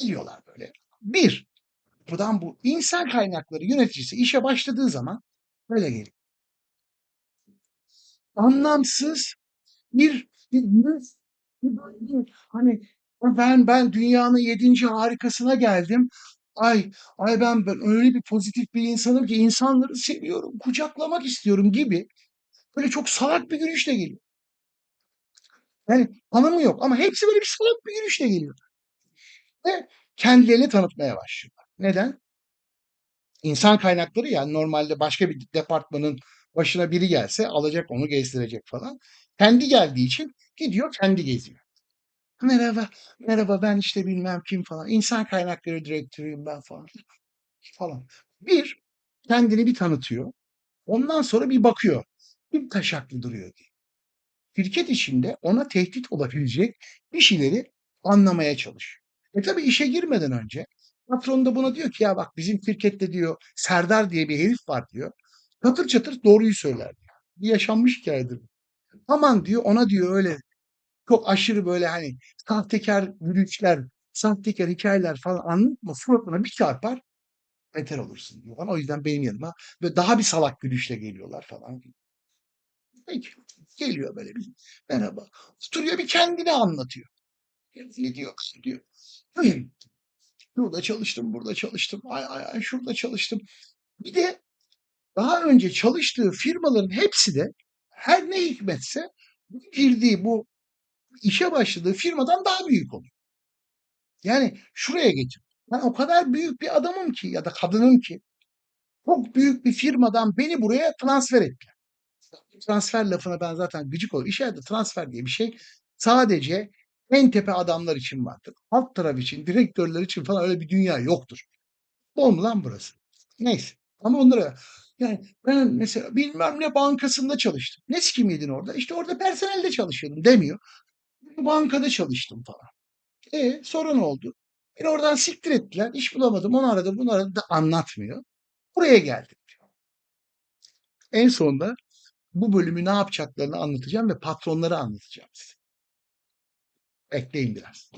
Geliyorlar böyle. Bir, buradan bu insan kaynakları yöneticisi işe başladığı zaman böyle geliyor. Anlamsız bir, bir, bir, bir hani ben ben dünyanın yedinci harikasına geldim. Ay ay ben, ben öyle bir pozitif bir insanım ki insanları seviyorum, kucaklamak istiyorum gibi böyle çok salak bir gülüşle geliyor. Yani tanımı yok ama hepsi böyle bir salak bir gülüşle geliyor. Ve kendilerini tanıtmaya başlıyorlar. Neden? İnsan kaynakları yani normalde başka bir departmanın başına biri gelse alacak onu gezdirecek falan. Kendi geldiği için gidiyor kendi geziyor. Merhaba, merhaba ben işte bilmem kim falan. İnsan kaynakları direktörüyüm ben falan. falan. Bir, kendini bir tanıtıyor. Ondan sonra bir bakıyor. Bir taşaklı duruyor diye. Şirket içinde ona tehdit olabilecek bir şeyleri anlamaya çalışıyor. E tabii işe girmeden önce patron da buna diyor ki ya bak bizim şirkette diyor Serdar diye bir herif var diyor. Çatır çatır doğruyu söyler diyor. Bir yaşanmış hikayedir. Aman diyor ona diyor öyle çok aşırı böyle hani sahtekar gülüşler, sahtekar hikayeler falan anlatma suratına bir çarpar beter olursun diyor. O yüzden benim yanıma ve daha bir salak gülüşle geliyorlar falan. Peki. Geliyor böyle bir merhaba. Oturuyor bir kendini anlatıyor. Ne diyor? diyor. "Hımm, Şurada çalıştım, burada çalıştım. Ay ay ay şurada çalıştım. Bir de daha önce çalıştığı firmaların hepsi de her ne hikmetse girdiği bu işe başladığı firmadan daha büyük oluyor. Yani şuraya getir. Ben o kadar büyük bir adamım ki ya da kadınım ki çok büyük bir firmadan beni buraya transfer ettiler. Transfer lafına ben zaten gıcık oluyorum. İş yerinde transfer diye bir şey sadece en tepe adamlar için vardır. Alt taraf için, direktörler için falan öyle bir dünya yoktur. Bol mu lan burası? Neyse. Ama onlara yani ben mesela bilmem ne bankasında çalıştım. Ne sikim orada? İşte orada personelde çalışıyordum demiyor. Bankada çalıştım falan. E sonra ne oldu? Beni oradan siktir ettiler. İş bulamadım. Onu aradım, bunu aradım da anlatmıyor. Buraya geldim. En sonunda bu bölümü ne yapacaklarını anlatacağım ve patronları anlatacağım size. extintas.